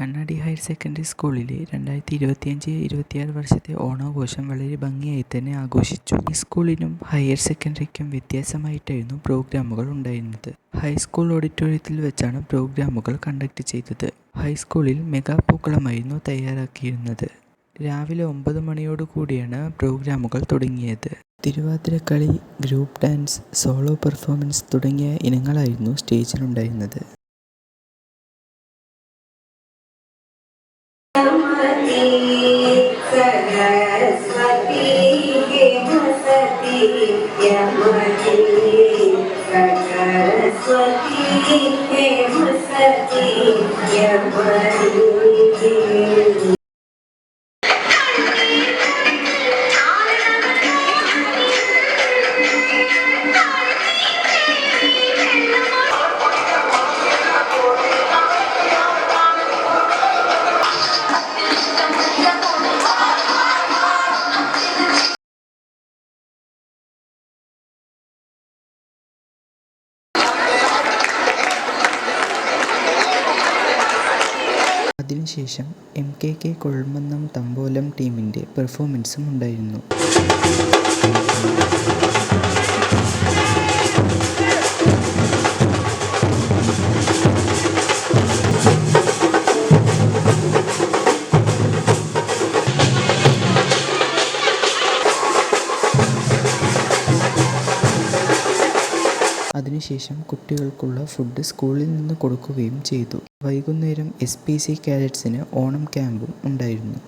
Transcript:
കണ്ണാടി higher secondary സ്കൂളിലെ രണ്ടായിരത്തി ഇരുപത്തിയഞ്ച് ഇരുപത്തിയാറ് വർഷത്തെ ഓണാഘോഷം വളരെ ഭംഗിയായി തന്നെ ആഘോഷിച്ചു. ഈ സ്കൂളിനും ഹയർ സെക്കൻഡറിക്കും വ്യത്യാസമായിട്ടായിരുന്നു പ്രോഗ്രാമുകൾ ഉണ്ടായിരുന്നത്. ഹൈസ്കൂൾ ഓഡിറ്റോറിയത്തിൽ വെച്ചാണ് പ്രോഗ്രാമുകൾ കണ്ടക്ട് ചെയ്തത്. ഹൈസ്കൂളിൽ മെഗാ പൂക്കളമായിരുന്നു തയ്യാറാക്കിയിരുന്നത്. രാവിലെ ഒമ്പത് മണിയോട് കൂടിയാണ് പ്രോഗ്രാമുകൾ തുടങ്ങിയത്. Thiruvathirakali group dance solo performance തുടങ്ങിയ ഇനങ്ങളായിരുന്നു സ്റ്റേജിലുണ്ടായിരുന്നത്. सरस्वती यमती सरस्वती അതിനുശേഷം M K K Kozhumannam Thambolam ടീമിന്റെ പെർഫോമൻസും ഉണ്ടായിരുന്നു. അതിനുശേഷം കുട്ടികൾക്കുള്ള ഫുഡ് സ്കൂളിൽ നിന്ന് കൊടുക്കുകയും ചെയ്തു. വൈകുന്നേരം എസ് പി സി കാഡറ്റ്സിന് ഓണം ക്യാമ്പും ഉണ്ടായിരുന്നു.